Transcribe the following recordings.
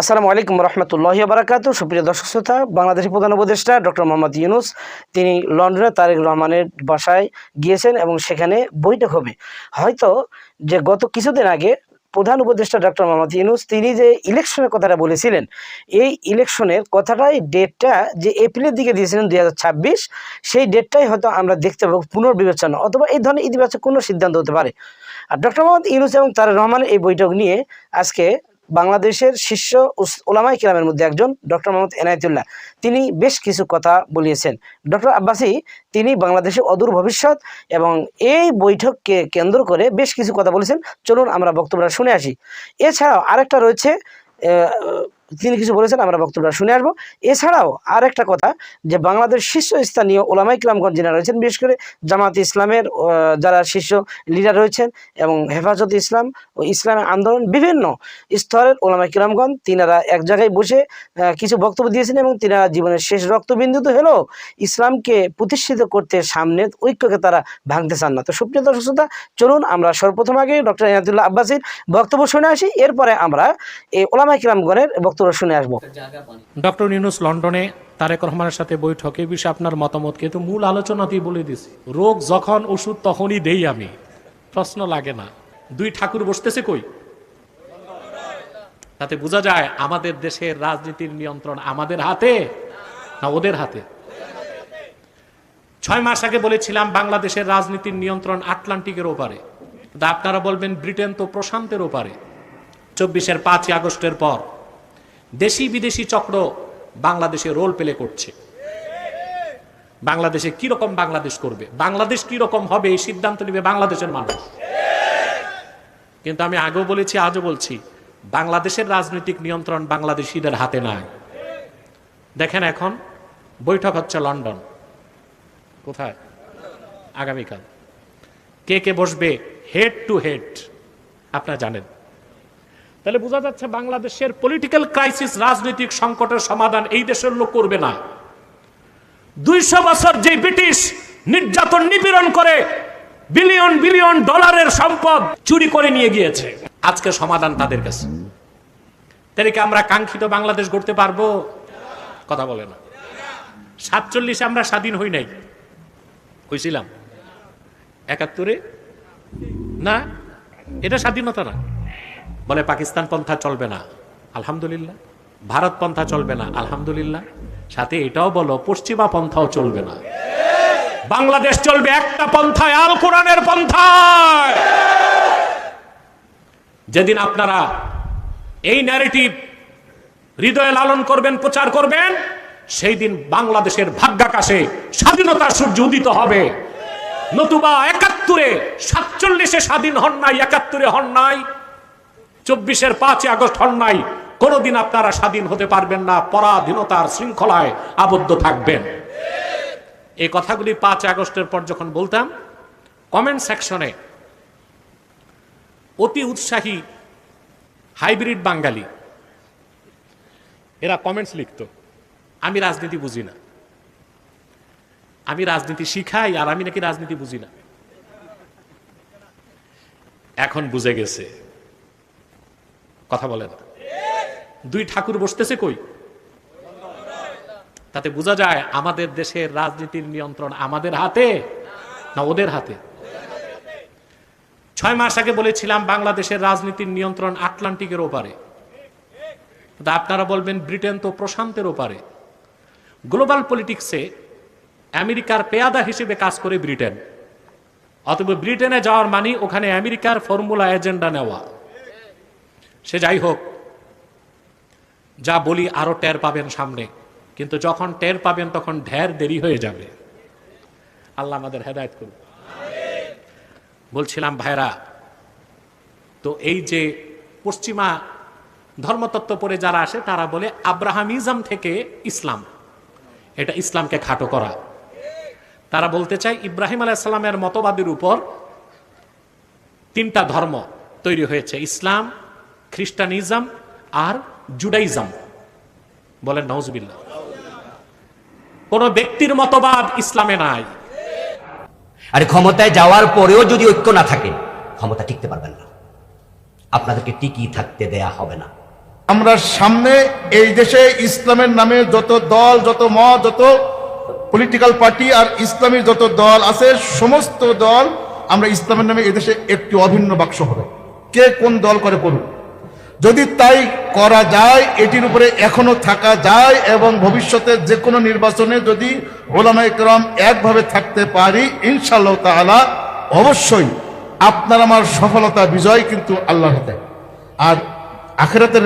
আসসালামু আলাইকুম রহমতুল্লাহ বারাকাতু সুপ্রিয় দর্শক শ্রোতা, বাংলাদেশের প্রধান উপদেষ্টা ডক্টর মোহাম্মদ ইউনুস, তিনি লন্ডনে তারেক রহমানের বাসায় গিয়েছেন এবং সেখানে বৈঠক হবে। হয়তো যে গত কিছুদিন আগে প্রধান উপদেষ্টা ডক্টর মোহাম্মদ ইউনুস, তিনি যে ইলেকশনের কথাটা বলেছিলেন, এই ইলেকশনের কথাটাই ডেটটা যে এপ্রিলের দিকে দিয়েছিলেন দু হাজার ছাব্বিশ, সেই ডেটটাই হয়তো আমরা দেখতে পাবো পুনর্বিবেচনা, অথবা এই ধরনের ইতিবাচক কোনো সিদ্ধান্ত হতে পারে। আর ডক্টর মোহাম্মদ ইউনুস এবং তারেক রহমানের এই বৈঠক নিয়ে আজকে বাংলাদেশের শীর্ষ ওলামাই কিলামের মধ্যে একজন ডক্টর মোহাম্মদ এনায়তুল্লাহ। তিনি বেশ কিছু কথা বলিয়েছেন। ডক্টর আব্বাসি, তিনি বাংলাদেশের অদূর ভবিষ্যৎ এবং এই বৈঠককে কেন্দ্র করে বেশ কিছু কথা বলেছেন। চলুন আমরা বক্তব্যটা শুনে আসি। এছাড়াও আরেকটা রয়েছে তিনি কিছু বলেছেন আমরা বক্তব্যটা শুনে আসব। এছাড়াও আর একটা কথা যে বাংলাদেশ শীর্ষস্থানীয় ওলামাই কিরামগঞ্জ যারা রয়েছেন বিশেষ করে জামাত ইসলামের যারা শীর্ষ লিডার রয়েছেন এবং হেফাজত ইসলাম ও ইসলামের আন্দোলন বিভিন্ন স্তরের ওলামা কিরামগণ তিনারা এক জায়গায় বসে কিছু বক্তব্য দিয়েছেন এবং তিনারা জীবনের শেষ রক্তবিন্দু তো হলেও ইসলামকে প্রতিষ্ঠিত করতে সামনে ঐক্যকে তারা ভাঙতে চান না। তো সুপ্রিয় দর্শক শ্রোতা, চলুন আমরা সর্বপ্রথম আগে ডক্টর ইনাতুল্লাহ আব্বাসির বক্তব্য শুনে আসি। এরপরে আমরা এই ওলামা বক্তব্য শুনে আসব। ডক্টর নিউনুস লন্ডনে তারেক রহমানের সাথে বৈঠকে বিষয়ে আপনার মতামত কিন্তু মূল আলোচনাতেই বলে দিছি রোগ যখন ওষুধ তখনই দেই আমি। প্রশ্ন লাগে না। দুই ঠাকুর বসতেছে কই? তাতে বোঝা যায় আমাদের দেশের রাজনীতির নিয়ন্ত্রণ আমাদের হাতে না ওদের হাতে। ছয় মাস আগে বলেছিলাম বাংলাদেশের রাজনীতির নিয়ন্ত্রণ আটলান্টিকের ওপারে। আপনারা বলবেন ব্রিটেন তো প্রশান্তের ওপারে। চব্বিশের পাঁচই আগস্টের পর দেশি বিদেশি চক্র বাংলাদেশে রোল প্লে করছে। বাংলাদেশে কি রকম বাংলাদেশ করবে? বাংলাদেশ কি রকম হবে এই সিদ্ধান্ত নেবে বাংলাদেশের মানুষ। কিন্তু আমি আগেও বলেছি, আজও বলছি, বাংলাদেশের রাজনৈতিক নিয়ন্ত্রণ বাংলাদেশিদের হাতে নাই। দেখেন এখন বৈঠক হচ্ছে লন্ডন। কোথায়? আগামীকাল। কে কে বসবে? হেড টু হেড আপনারা জানেন। তাহলে বোঝা যাচ্ছে বাংলাদেশের পলিটিক্যাল ক্রাইসিস রাজনৈতিক সংকটের সমাধান এই দেশের লোক করবে না। দুইশো বছর যে ব্রিটিশ নির্যাতন নিপীড়ন করে বিলিয়ন বিলিয়ন ডলারের সম্পদ চুরি করে নিয়ে গিয়েছে। আজকে সমাধান তাদের কাছে। তাহলে কি আমরা কাঙ্ক্ষিত বাংলাদেশ গড়তে পারব? কথা বলে না। সাতচল্লিশে আমরা স্বাধীন হই নাই। হয়েছিলাম একাত্তরে? না, এটা স্বাধীনতা না। বলে পাকিস্তান পন্থা চলবে না। আলহামদুলিল্লাহ। ভারত পন্থা চলবে না। আলহামদুলিল্লাহ। সাথে এটাও বলো, পশ্চিমা পন্থাও চলবে না। বাংলাদেশ চলবে একটা পন্থায়, আল কোরআনের পন্থায়। যেদিন আপনারা এই ন্যারেটিভ হৃদয়ে লালন করবেন, প্রচার করবেন, সেই দিন বাংলাদেশের ভাগ্যাকাশে স্বাধীনতার সূর্য উদিত হবে। নতুবা একাত্তরে, সাতচল্লিশে স্বাধীন হন নাই, একাত্তরে হন নাই। চব্বিশের পাঁচই আগস্ট হন কোনোদিন আপনারা স্বাধীন হতে পারবেন না, পরাধীনতার শৃঙ্খলায় আবদ্ধ থাকবেন। এই কথাগুলি পাঁচ আগস্টের পর যখন বলতাম কমেন্ট সেকশনে অতি উৎসাহী হাইব্রিড বাঙালি, এরা কমেন্টস লিখত। আমি রাজনীতি বুঝি না। আমি রাজনীতি শিখাই আর আমি নাকি রাজনীতি বুঝি না। এখন বুঝে গেছে। কথা বলে না। দুই ঠাকুর বসতেছে কই? তাতে বোঝা যায় আমাদের দেশের রাজনীতির নিয়ন্ত্রণ আমাদের হাতে না ওদের হাতে? ছয় মাস আগে বলেছিলাম বাংলাদেশের রাজনীতির নিয়ন্ত্রণ আটলান্টিকের ওপারে। আপনারা বলবেন ব্রিটেন তো প্রশান্তের ওপারে। গ্লোবাল পলিটিক্সে আমেরিকার পেয়াদা হিসেবে কাজ করে ব্রিটেন। অথবা ব্রিটেনে যাওয়ার মানে ওখানে আমেরিকার ফর্মুলা এজেন্ডা নেওয়া। সে যাই হোক, যা বলি আরও টের পাবেন সামনে। কিন্তু যখন টের পাবেন, তখন ঢের দেরি হয়ে যাবে। আল্লাহ আমাদের হেদায়ত করুন বলছিলাম ভাইরা তো এই যে পশ্চিমা ধর্মতত্ত্ব পরে যারা আসে, তারা বলে আব্রাহামিজম থেকে ইসলাম। এটা ইসলামকে খাটো করা। তারা বলতে চায়, ইব্রাহিম আলাইসাল্লামের মতবাদের উপর তিনটা ধর্ম তৈরি হয়েছে। ইসলাম খ্রিস্টানিজম আর জুডাইজম। বলেন নজবিল্লা কোন ব্যক্তির মতবাদ ইসলামে নাই। আর ক্ষমতায় যাওয়ার পরেও যদি ঐক্য না থাকে ক্ষমতা টিকতে পারবেন না। আপনাদেরকে টিকিয়ে থাকতে দেয়া হবে না। আমরা সামনে এই দেশে ইসলামের নামে যত দল যত মত যত পলিটিক্যাল পার্টি আর ইসলামের যত দল আছে সমস্ত দল আমরা ইসলামের নামে এদেশে একটি অভিন্ন বাক্স হবে। কে কোন দল করে করুক যদি তাই করা যায়, এটির উপরে এখনও থাকা যায় এবং ভবিষ্যতে যে কোনো নির্বাচনে যদি ওলামা একরম একভাবে থাকতে পারি ইনশাল্লাহ তাআলা, অবশ্যই আপনার আমার সফলতা বিজয় কিন্তু আল্লাহর হাতে। আর আখেরাতের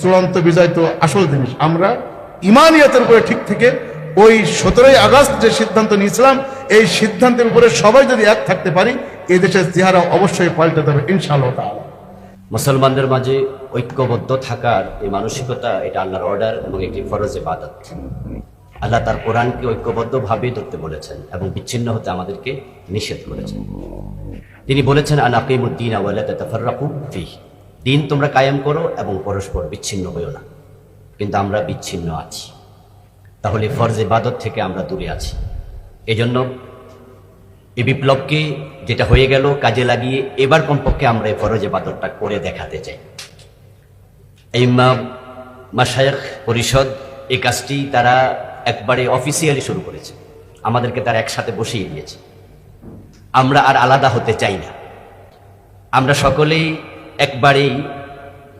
চূড়ান্ত বিজয় তো আসল জিনিস। আমরা ইমানিয়াতের উপরে ঠিক থেকে ওই সতেরোই আগস্ট যে সিদ্ধান্ত নিয়েছিলাম, এই সিদ্ধান্তের উপরে সবাই যদি এক থাকতে পারি এই দেশের চেহারা অবশ্যই পাল্টে দেবে ইনশাআল্লাহ তাআলা। মুসলমানদের মাঝে ঐক্যবদ্ধ থাকার এই মানসিকতা, এটা আল্লাহর অর্ডার এবং একটি ফরজ ইবাদত। আল্লাহ তার কোরআনকে ঐক্যবদ্ধভাবে ধরতে বলেছেন এবং বিচ্ছিন্ন হতে আমাদেরকে নিষেধ করেছেন। তিনি বলেছেন আনাকিমুদ্দিন ফিহ। দিন তোমরা কায়েম করো এবং পরস্পর বিচ্ছিন্ন হইও না। কিন্তু আমরা বিচ্ছিন্ন আছি। তাহলে ফরজ ইবাদত থেকে আমরা দূরে আছি। এজন্য এই বিপ্লবকে যেটা হয়ে গেল, কাজে লাগিয়ে এবার কমপক্ষে আমরা এই ফরজ বাদরটা করে দেখাতে চাই। এই মা- মাশায়েখ, পরিষদ, এই কাজটি তারা একবারে অফিসিয়ালি শুরু করেছে। আমাদেরকে তারা একসাথে বসিয়ে দিয়েছে। আমরা আর আলাদা হতে চাই না। আমরা সকলেই একবারেই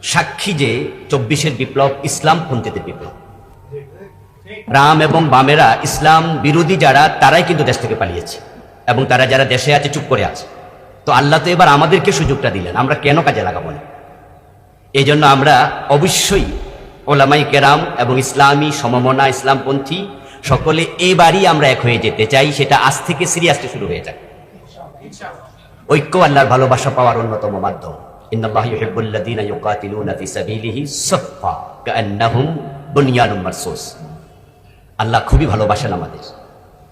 সাক্ষী যে চব্বিশের বিপ্লব ইসলামপন্থীদের বিপ্লব। রাম এবং বামেরা ইসলাম বিরোধী যারা, তারাই কিন্তু দেশ থেকে পালিয়েছে। এবং তারা যারা দেশে আছে, চুপ করে আছে। তো আল্লাহ তো এবার আমাদেরকে সুযোগটা দিলেন, আমরা কেন কাজে লাগাবো না? এই জন্য আমরা অবশ্যই ওলামাই কেরাম এবং ইসলামী সমমনা ইসলামপন্থী সকলে এবারই আমরা এক হয়ে যেতে চাই, সেটা আজ থেকে সিরিয়াসলি শুরু হয়ে যায় ঐক্য আল্লাহর ভালোবাসা পাওয়ার অন্যতম মাধ্যম। আল্লাহ খুবই ভালোবাসেন আমাদের।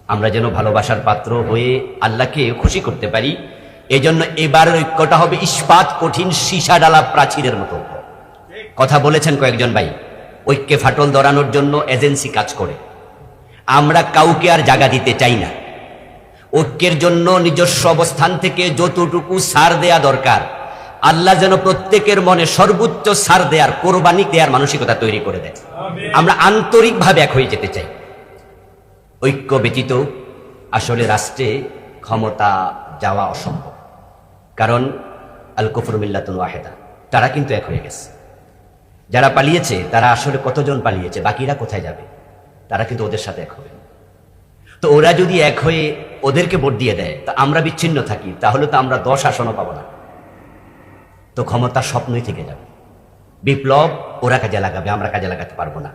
আমরা যেন ভালোবাসার পাত্র হয়ে আল্লাহকে খুশি করতে পারি। এজন্য এবারের ঐক্যটা হবে ইস্পাত কঠিন সীসা ডালা প্রাচীরের মতো। কথা বলেছেন কয়েকজন ভাই, ঐক্যে ফাটল ধরানোর জন্য এজেন্সি কাজ করে। আমরা কাউকে আর জায়গা দিতে চাই না। ঐক্যের জন্য নিজস্ব অবস্থান থেকে যতটুকু সার দেয়া দরকার, আল্লাহ যেন প্রত্যেকের মনে সর্বোচ্চ সার দেয়ার, কোরবানি দেয়ার মানসিকতা তৈরি করে দেয় আমরা আন্তরিকভাবে এক হয়ে যেতে চাই। ঐক্য ব্যতীত আসলে রাষ্ট্রে ক্ষমতা যাওয়া অসম্ভব। কারণ আল কফর মিল্লাতুল ওয়াহেদা, তারা কিন্তু এক হয়ে গেছে। যারা পালিয়েছে, তারা আসলে কতজন পালিয়েছে, বাকিরা কোথায় যাবে? তারা কিন্তু ওদের সাথে এক হবে। তো ওরা যদি এক হয়ে ওদেরকে ভোট দিয়ে দেয়, তা আমরা বিচ্ছিন্ন থাকি, তাহলে তো আমরা দশ আসনও পাবো না। তো ক্ষমতা স্বপ্নই থেকে যাবে। বিপ্লব ওরা কাজে লাগাবে, আমরা কাজে লাগাতে পারব না।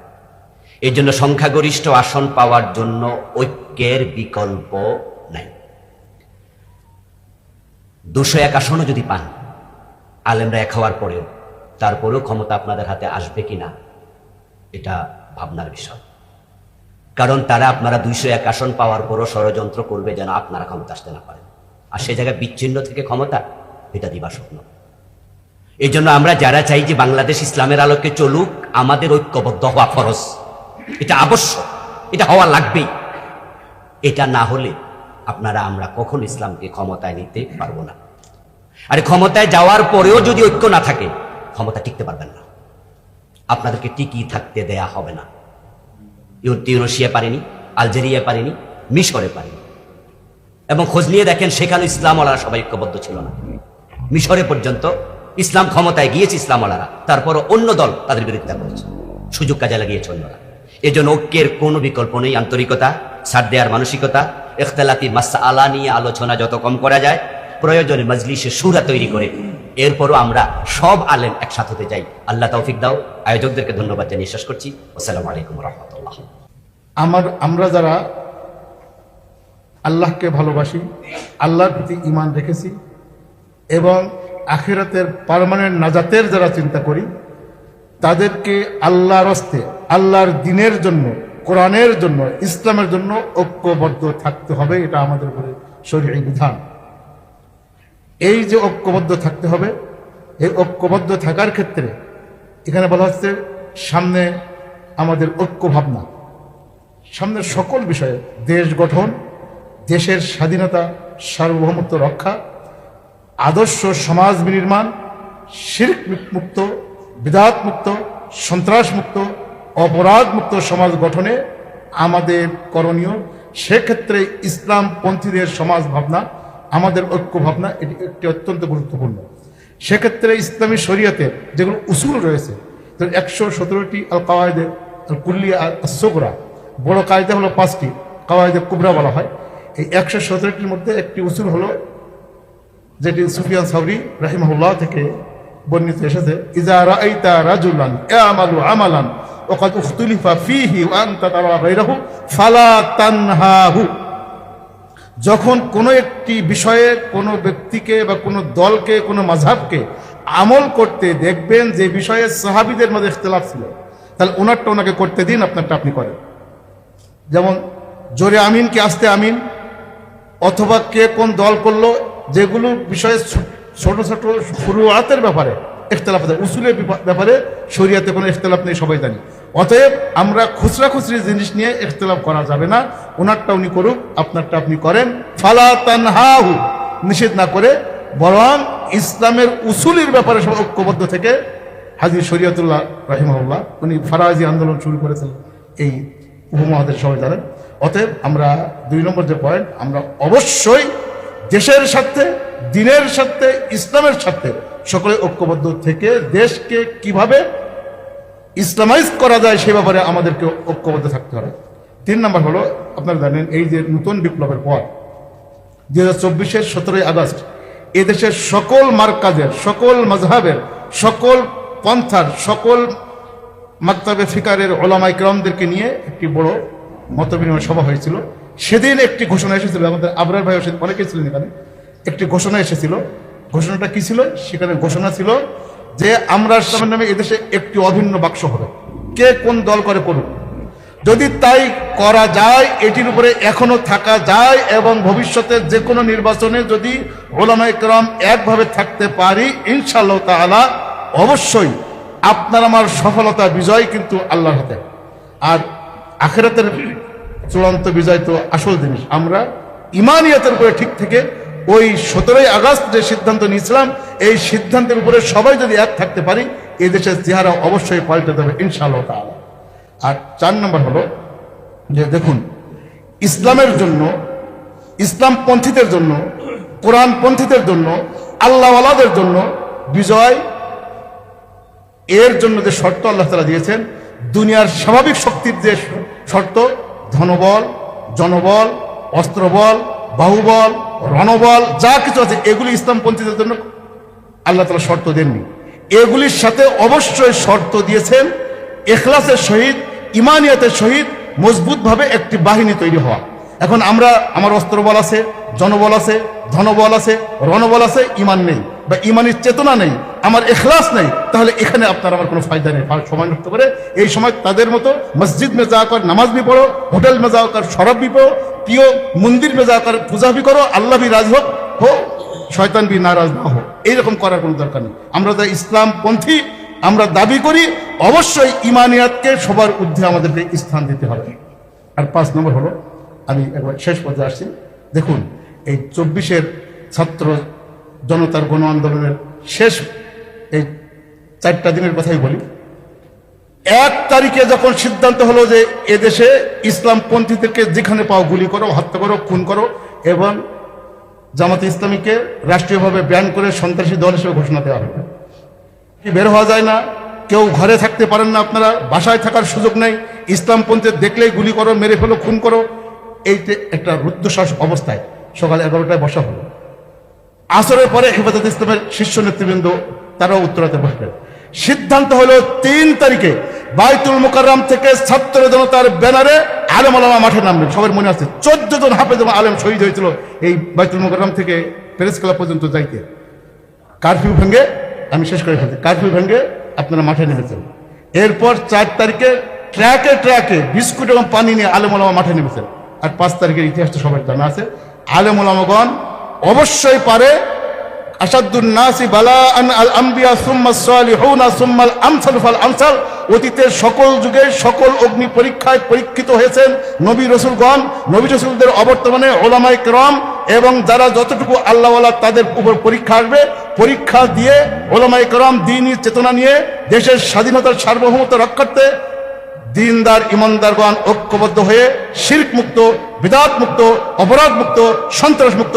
এই জন্য সংখ্যাগরিষ্ঠ আসন পাওয়ার জন্য ঐক্যের বিকল্প নাই। দুশো এক আসনও যদি পান, আলেমরা এক হওয়ার পরেও, তারপরেও ক্ষমতা আপনাদের হাতে আসবে কিনা, এটা ভাবনার বিষয়। কারণ তারা আপনারা দুইশো এক আসন পাওয়ার পরও ষড়যন্ত্র করবে যেন আপনারা ক্ষমতা আসতে না পারেন। আর সে জায়গায় বিচ্ছিন্ন থেকে ক্ষমতা, এটা দিবা স্বপ্ন এই জন্য আমরা যারা চাই যে বাংলাদেশ ইসলামের আলোকে চলুক, আমাদের ঐক্যবদ্ধ হওয়া ফরজ। এটা আবশ্যক, এটা হওয়া লাগবেই। এটা না হলে আপনারা আমরা কখন ইসলামকে ক্ষমতায় নিতে পারব না। আরে ক্ষমতায় যাওয়ার পরেও যদি ঐক্য না থাকে, ক্ষমতা টিকতে পারবেন না। আপনাদেরকে টিকিয়ে থাকতে দেয়া হবে না। ইউ- তিউনিসিয়া পারেনি, আলজেরিয়া পারেনি, মিশরে পারেনি। এবং খোঁজ নিয়ে দেখেন সেখানে ইসলামওয়ালারা সবাই ঐক্যবদ্ধ ছিল না। মিশরে পর্যন্ত ইসলাম ক্ষমতায় গিয়েছে ইসলামওয়ালারা। তারপরও অন্য দল তাদের বিরোধিতা করেছে সুযোগ কাজে লাগিয়েছে অন্যরা। এজন্য ঐক্যের কোনো বিকল্প নেই আন্তরিকতা সার দেওয়ার মানসিকতা এখতালাতি মাসা আলা নিয়ে আলোচনা যত কম করা যায়, প্রয়োজনে মজলিসে সুরা তৈরি করে এরপরও আমরা সব আলেম একসাথে হতে চাই। আল্লাহ তৌফিক দাও। আয়োজকদেরকে ধন্যবাদ জানিয়ে শেষ করছি। আসসালামু আলাইকুম রহমতুল্লাহ। আমার, আমরা যারা আল্লাহকে ভালোবাসি, আল্লাহর প্রতি ইমান রেখেছি এবং আখিরাতের পারমানেন্ট নাজাতের যারা চিন্তা করি, তাদেরকে আল্লাহর হস্তে আল্লাহর দিনের জন্য, কোরআনের জন্য, ইসলামের জন্য ঐক্যবদ্ধ থাকতে হবে, এটা আমাদের উপরে শরীর বিধান। এই যে ঐক্যবদ্ধ থাকতে হবে, এই ঐক্যবদ্ধ থাকার ক্ষেত্রে এখানে বলা হচ্ছে সামনে আমাদের ঐক্য ভাবনা সামনের সকল বিষয়ে দেশ গঠন, দেশের স্বাধীনতা, সার্বভৌমত্ব রক্ষা, আদর্শ সমাজ বিনির্মাণ, শির্ক মুক্ত বিদাত মুক্ত সন্ত্রাস মুক্ত অপরাধ মুক্ত সমাজ গঠনে আমাদের করণীয়। সেক্ষেত্রে ইসলাম পন্থীদের সমাজ ভাবনা, আমাদের ঐক্য ভাবনা, এটি একটি অত্যন্ত গুরুত্বপূর্ণ। সেক্ষেত্রে ইসলামী শরীয়তে যেগুলো উসুল রয়েছে একশো সতেরোটি আল কাওয়ায়দে আল কুল্লিয়া সোগরা বড় কায়দা হলো পাঁচটি, কাওয়ায়দে কুবরা বলা হয়। এই একশো সতেরোটির মধ্যে একটি উসুল হলো, যেটি সুফিয়ান সাউরি রাহিমাহুল্লাহ থেকে বর্ণিত এসেছে, ইজা রাআইতা রাজুলান ইয়ামালু আমালান উখতুলিফা ফীহি ওয়া আনতা তারা গায়রাহু ফালা তানহাহু যখন কোনো একটি বিষয়ে কোনো ব্যক্তিকে বা কোনো দলকে, কোনো মাঝহাবকে আমল করতে দেখবেন যে বিষয়ে সাহাবিদের মধ্যে ইখতিলাফ ছিল, তাহলে ওনারটা ওনাকে করতে দিন, আপনারটা আপনি করেন। যেমন, জোরে আমিন কি আসতে আমিন, অথবা কে কোন দল করল, যেগুলো বিষয়ে ছোট ছোট ফুরুয়াতের ব্যাপারে ইখতলাফ উসুলের ব্যাপারে শরীয়তে কোনো ইখতলাফ নেই, সবাই জানি। অতএব আমরা খুচরা খুচরি জিনিস নিয়ে ইখতলাফ করা যাবে না। ওনারটা উনি করুক, আপনারটা আপনি করেন। ফালা তানহাহু, নিষেধ না করে, বরং ইসলামের উসুলের ব্যাপারে সব ঐক্যবদ্ধ থেকে হাজির শরীয়তুল্লাহ রাহিমাহুল্লাহ, উনি ফারাজি আন্দোলন শুরু করেছেন এই উপমহাদেশ সবাই জানেন অতএব আমরা দুই নম্বর যে পয়েন্ট আমরা অবশ্যই দেশের স্বার্থে, দিনের স্বার্থে, ইসলামের স্বার্থে সকলে ঐক্যবদ্ধ থেকে দেশকে কীভাবে ইসলামাইজ করা যায় সে ব্যাপারে আমাদেরকে ঐক্যবদ্ধ থাকতে হবে। তিন নম্বর হলো, আপনারা জানেন, এই যে নতুন বিপ্লবের পর, দুই হাজার চব্বিশের সতেরোই আগস্ট এদেশের সকল মার্কাজের, সকল মজহাবের সকল পন্থার, সকল মাক্তাবে ফিকারের ওলামাই ক্রমদেরকে নিয়ে একটি বড় মত বিনিময় সভা হয়েছিল। সেদিন একটি ঘোষণা এসেছিল, আমাদের আবরার ভাই অনেকেই ছিলেন এখানে। একটি ঘোষণা এসেছিল। ঘোষণাটা কি ছিল? সেখানে ঘোষণা ছিল যে আমরা ইসলামের নামে এদেশে একটি অভিন্ন বাক্স হবে। কে কোন দল করে করুক। যদি তাই করা যায়, এটির উপরে এখনও থাকা যায় এবং ভবিষ্যতে যে কোনো নির্বাচনে যদি ওলামাই করম একভাবে থাকতে পারি, ইনশাআল্লাহ তাআলা অবশ্যই আপনার আমার সফলতা বিজয় কিন্তু আল্লাহর হাতে। আর আখেরাতের চূড়ান্ত বিজয় তো আসল জিনিস। আমরা ইমানিয়াতের উপরে ঠিক থেকে ওই সতেরোই আগস্ট যে সিদ্ধান্ত নিয়েছিলাম, এই সিদ্ধান্তের উপরে সবাই যদি এক থাকতে পারি এই দেশের চেহারা অবশ্যই পাল্টে দেবে, ইনশাআল্লাহ তাআলা। আর চার নম্বর হলো যে দেখুন, ইসলামের জন্য, ইসলাম পন্থীদের জন্য, কোরআন পন্থীদের জন্য, আল্লাহওয়ালাদের জন্য বিজয়, এর জন্য যে শর্ত আল্লাহ তালা দিয়েছেন, দুনিয়ার স্বাভাবিক শক্তির যে শর্ত, ধনবল, জনবল, অস্ত্রবল বাহুবল, রণবল, যা কিছু আছে, এগুলি ইসলামপন্থীদের জন্য আল্লাহ তালা শর্ত দেননি। এগুলির সাথে অবশ্যই শর্ত দিয়েছেন, এখলাসের সহিত, ইমানিয়াতের সহিত মজবুতভাবে একটি বাহিনী তৈরি হওয়া। এখন আমরা, আমার অস্ত্রবল আছে জনবল আছে, ধনবল আছে, রণবল আছে, ইমান নেই। বা ইমানের চেতনা নেই, আমার এখলাস নেই, তাহলে এখানে আপনার আমার কোনো ফায়দা নেই। সময় নষ্ট করে এই সময় তাদের মতো মসজিদ মে যা কর, নামাজ বি পড়ো, হোটেল মে যাও কর, শরব বি পড়ো প্রিয় মন্দির মে যা কর, পূজা বি করো, আল্লাহ বি রাজ হোক, হো, শয়তান বি নারাজ না হোক। এইরকম করার কোনো দরকার নেই। আমরা তো ইসলাম পন্থী আমরা দাবি করি, অবশ্যই ইমানিয়াতকে সবার ঊর্ধ্বে আমাদেরকে স্থান দিতে হবে। আর পাঁচ নম্বর হলো, আমি একবার শেষ পর্যায়ে আসছি। দেখুন এই চব্বিশের ছাত্র জনতার গণ আন্দোলনের শেষ এই চারটা দিনের কথাই বলি। এক তারিখে যখন সিদ্ধান্ত হলো যে এদেশে ইসলামপন্থীদেরকে যেখানে পাও গুলি করো, হত্যা করো, খুন করো, এবং জামাতে ইসলামীকে রাষ্ট্রীয়ভাবে ব্যান করে সন্ত্রাসী দল হিসেবে ঘোষণা দেওয়া হবে। বের হওয়া যায় না, কেউ ঘরে থাকতে পারেন না আপনারা, বাসায় থাকার সুযোগ নেই, ইসলামপন্থী দেখলেই গুলি করো, মেরে ফেলো, খুন করো এই যে একটা রুদ্ধশ্বাস অবস্থায়। সকাল এগারোটায় বসা হলো। আসরের পরে হেফাজত ইসলামের শীর্ষ নেতৃবৃন্দ, তারাও উত্তরাতে বসবেন সিদ্ধান্ত হলো তিন তারিখে বাইতুল মুকাররাম থেকে ছাত্র জনতার ব্যানারে আলেম আলামা মাঠে নামবেন সবার মনে আছে, চোদ্দ জন হাফেজ আলেম শহীদ হয়েছিল এই বাইতুল মুকাররাম থেকে প্রেস ক্লাব পর্যন্ত যাইতে। কারফিউ ভেঙে, আমি শেষ করে ফেলছি। কারফিউ ভেঙে আপনারা মাঠে নেমেছেন। এরপর চার তারিখে ট্র্যাকে ট্র্যাকে বিস্কুট এবং পানি নিয়ে আলেম আলামা মাঠে নেমেছেন। আর পাঁচ তারিখের ইতিহাসটা সবার জানা আছে। আলমুলামগণ অবশ্যই পারে অতীতের সকল যুগে সকল অগ্নি পরীক্ষায় পরীক্ষিত হয়েছেন নবী রসুলগণ, নবী রসুলদের অবর্তমানে ওলামাই ক্রম এবং যারা যতটুকু আল্লাহওয়ালা তাদের উপর পরীক্ষা আসবে, পরীক্ষা দিয়ে ওলামাই ক্রম দিনই চেতনা নিয়ে দেশের স্বাধীনতার সার্বভৌমত্ব রক্ষার্থে দিনদার, ইমানদারগণ ঐক্যবদ্ধ হয়ে শির্ক মুক্ত বিদাত মুক্ত অপরাধ মুক্ত সন্ত্রাস মুক্ত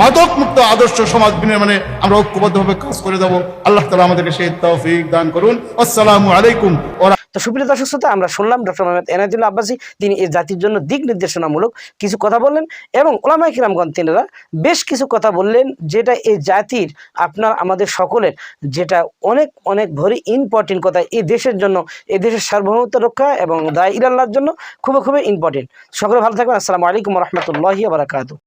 মাদক মুক্ত আদর্শ সমাজ বিনির্মাণে আমরা ঐক্যবদ্ধভাবে কাজ করে দেবো আল্লাহ তালা আমাদেরকে সেই তৌফিক দান করুন। আসসালামু আলাইকুম ওয়া তো সুপ্রিয় দর্শক শ্রোতা, আমরা শুনলাম ডক্টর মোহাম্মদ এনায়তুল্লাহ আব্বাসী। তিনি এই জাতির জন্য দিক নির্দেশনামূলক কিছু কথা বললেন এবং ওলামাই কিরামগণ তিনারা বেশ কিছু কথা বললেন, যেটা এই জাতির আপনার আমাদের সকলের, যেটা অনেক অনেক ভরি ইম্পর্টেন্ট কথা। এই দেশের জন্য, এই দেশের সার্বভৌমত্ব রক্ষা এবং দায় ইরাল্লাহর জন্য খুবই খুবই ইম্পর্টেন্ট সকলে ভালো থাকবেন। আসসালামু আলাইকুম রহমতুল্লাহি বারাকাতু